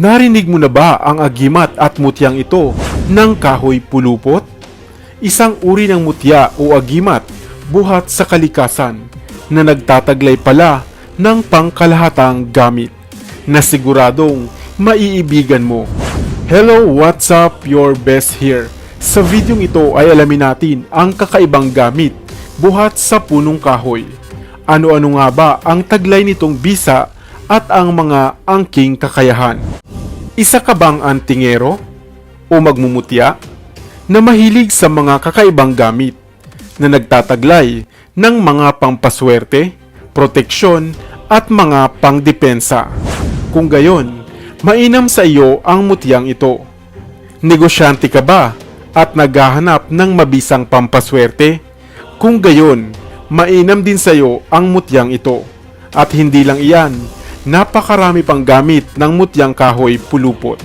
Narinig mo na ba ang agimat at mutyang ito ng kahoy pulupot? Isang uri ng mutya o agimat buhat sa kalikasan na nagtataglay pala ng pangkalahatang gamit na siguradong maiibigan mo. Hello, what's up? Your best here. Sa videong ito ay alamin natin ang kakaibang gamit buhat sa punong kahoy. Ano-ano nga ba ang taglay nitong bisa at ang mga angking kakayahan? Isa ka bang antingero o magmumutya na mahilig sa mga kakaibang gamit na nagtataglay ng mga pampaswerte, proteksyon at mga pangdepensa? Kung gayon, mainam sa iyo ang mutyang ito. Negosyante ka ba at naghahanap ng mabisang pampaswerte? Kung gayon, mainam din sa iyo ang mutyang ito. At hindi lang iyan, napakarami pang gamit ng mutyang kahoy pulupot.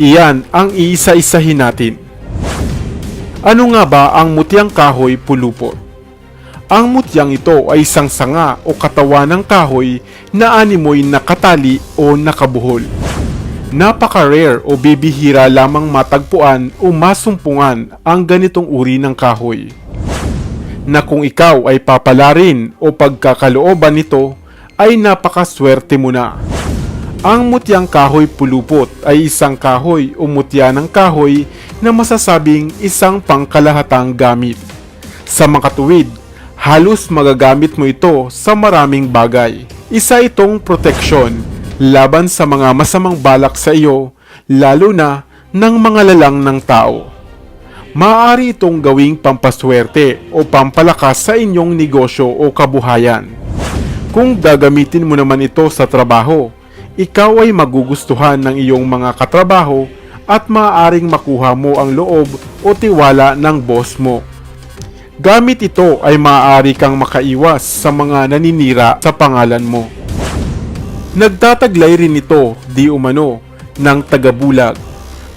Iyan ang iisa-isahin natin. Ano nga ba ang mutyang kahoy pulupot? Ang mutyang ito ay isang sanga o katawan ng kahoy na animoy nakatali o nakabuhol. Napaka-rare o bibihira lamang matagpuan o masumpungan ang ganitong uri ng kahoy. Na kung ikaw ay papalarin o pagkakalooban nito, ay napakaswerte mo na. Ang mutyang kahoy pulupot ay isang kahoy o mutya ng kahoy na masasabing isang pangkalahatang gamit. Sa makatuwid, halos magagamit mo ito sa maraming bagay. Isa itong proteksyon laban sa mga masamang balak sa iyo, lalo na ng mga lalang ng tao. Maaari itong gawing pampaswerte o pampalakas sa inyong negosyo o kabuhayan. Kung gagamitin mo naman ito sa trabaho, ikaw ay magugustuhan ng iyong mga katrabaho at maaaring makuha mo ang loob o tiwala ng boss mo. Gamit ito ay maaari kang makaiwas sa mga naninira sa pangalan mo. Nagtataglay rin ito di umano ng tagabulag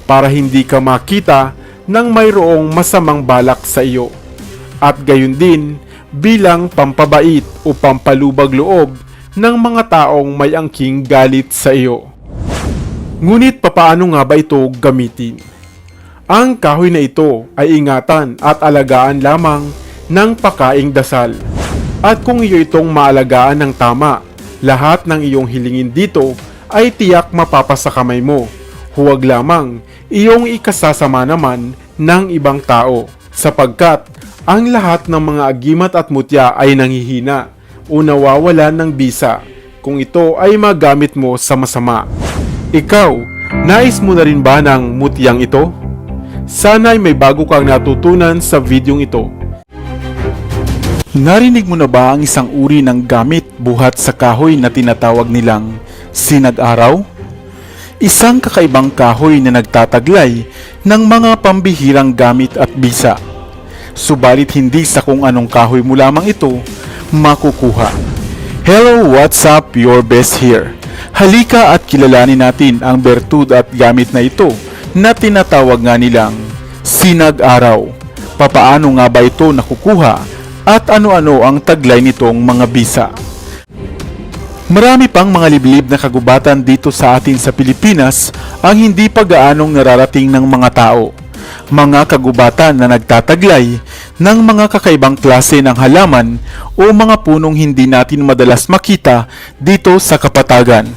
para hindi ka makita ng mayroong masamang balak sa iyo. At gayon din bilang pampabait o pampalubag loob ng mga taong may angking galit sa iyo. Ngunit papaano nga ba ito gamitin? Ang kahoy na ito ay ingatan at alagaan lamang ng pakaing dasal. At kung iyo itong maalagaan ng tama, lahat ng iyong hilingin dito ay tiyak mapapasa kamay mo. Huwag lamang iyong ikasasama naman ng ibang tao sapagkat ang lahat ng mga agimat at mutya ay nanghihina o nawawala ng bisa kung ito ay magamit mo sa masama. Ikaw, nais mo na rin ba ng mutyang ito? Sana'y may bago kang natutunan sa videong ito. Narinig mo na ba ang isang uri ng gamit buhat sa kahoy na tinatawag nilang sinag-araw? Isang kakaibang kahoy na nagtataglay ng mga pambihirang gamit at bisa. Subalit hindi sa kung anong kahoy mo lamang ito makukuha. Hello, what's up? Your best here. Halika at kilalanin natin ang bertud at gamit na ito na tinatawag nga nilang sinag-araw. Papaano nga ba ito nakukuha at ano-ano ang taglay nitong mga bisa? Marami pang mga liblib na kagubatan dito sa atin sa Pilipinas ang hindi pa gaanong nararating ng mga tao. Mga kagubatan na nagtataglay ng mga kakaibang klase ng halaman o mga punong hindi natin madalas makita dito sa kapatagan.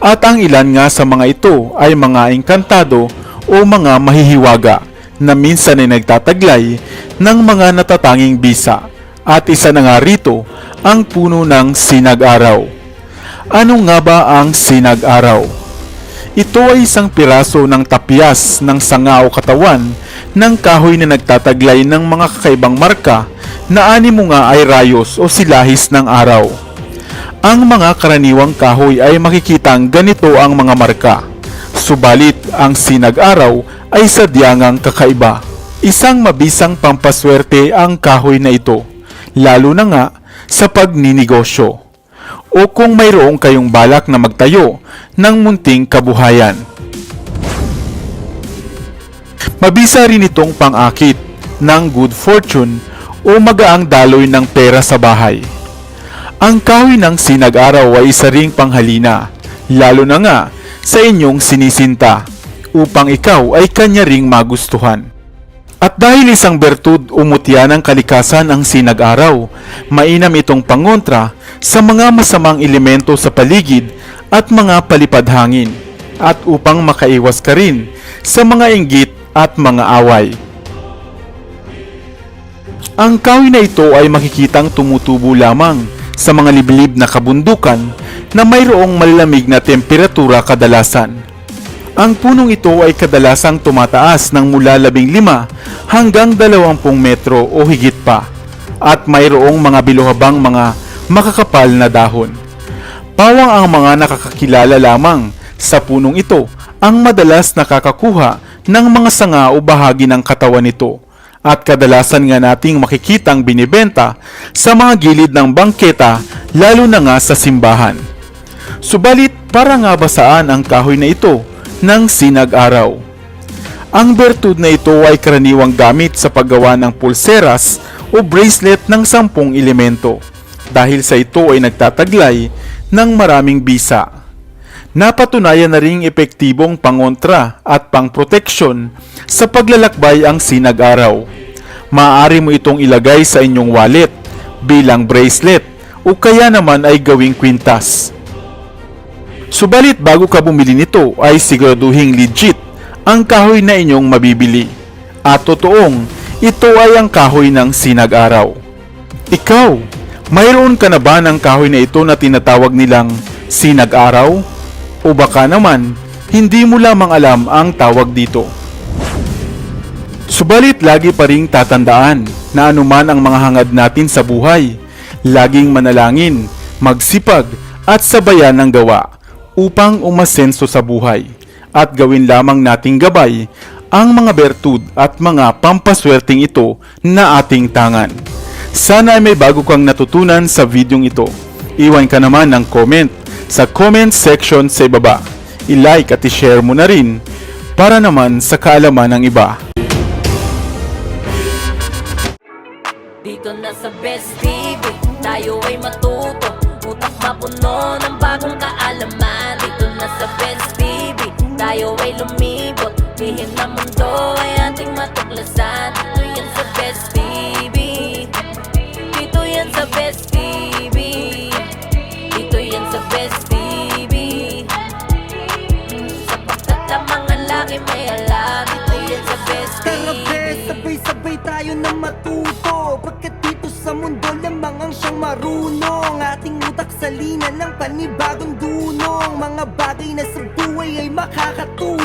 At ang ilan nga sa mga ito ay mga engkantado o mga mahihiwaga na minsan ay nagtataglay ng mga natatanging bisa. At isa na nga rito ang puno ng sinag-araw. Ano nga ba ang sinag-araw? Ito ay isang piraso ng tapyas ng sanga o katawan ng kahoy na nagtataglay ng mga kakaibang marka na animo nga ay rayos o silahis ng araw. Ang mga karaniwang kahoy ay makikitang ganito ang mga marka. Subalit ang sinag-araw ay sadyangang kakaiba. Isang mabisang pampaswerte ang kahoy na ito, lalo na nga sa pagninegosyo o kung mayroong kayong balak na magtayo ng munting kabuhayan. Mabisa rin itong pangakit ng good fortune o magaang daloy ng pera sa bahay. Ang kahoy ng sinag-araw ay isa ring panghalina, lalo na nga sa inyong sinisinta upang ikaw ay kanya ring magustuhan. At dahil isang bertud o mutya ng kalikasan ang sinag-araw, mainam itong pangontra sa mga masamang elemento sa paligid at mga palipadhangin at upang makaiwas ka rin sa mga inggit at mga away. Ang kahoy na ito ay makikitang tumutubo lamang sa mga liblib na kabundukan na mayroong malalamig na temperatura kadalasan. Ang punong ito ay kadalasang tumataas ng mula 15 hanggang 20 metro o higit pa at mayroong mga biluhabang mga makakapal na dahon. Pawang ang mga nakakakilala lamang sa punong ito ang madalas nakakakuha ng mga sanga o bahagi ng katawan nito at kadalasan nga nating makikitang binibenta sa mga gilid ng bangketa lalo na nga sa simbahan. Subalit para nga ba saan ang kahoy na ito ng sinag-araw? Ang bertud na ito ay karaniwang gamit sa paggawa ng pulseras o bracelet ng sampung elemento dahil sa ito ay nagtataglay ng maraming bisa. Napatunayan na ring epektibong pangontra at pangproteksyon sa paglalakbay ang sinag-araw. Maaari mo itong ilagay sa inyong wallet bilang bracelet o kaya naman ay gawing kwintas. Subalit bago ka bumili nito ay siguraduhing legit ang kahoy na inyong mabibili. At totoong ito ay ang kahoy ng sinag-araw. Ikaw, mayroon ka na ba ng kahoy na ito na tinatawag nilang sinag-araw? O baka naman, hindi mo lamang alam ang tawag dito. Subalit lagi pa ring tatandaan na anuman ang mga hangad natin sa buhay, laging manalangin, magsipag at sabayan ng gawa upang umasenso sa buhay at gawin lamang nating gabay ang mga bertud at mga pampaswerteng ito na ating tangan. Sana ay may bago kang natutunan sa videong ito. Iwan ka naman ng comment sa comment section sa ibaba. I-like at i-share mo na rin para naman sa kaalaman ng iba. Dito na sa Best TV, tayo ay matuto Utak mapuno ng tayo ay lumibot. Lihim na mundo ay ating matuklasan. Dito yan sa Best TV Dito yan sa Best TV Dito yan sa Best TV Sapagkat ang mga laki may alam. Dito yan sa Best Tara TV be, sabay-sabay tayo na matuto. Pagkat dito sa mundo lamang ang siyang marunong. Ating utak salina ng panibagong dunong. Mga bagay na sa ay makakatulong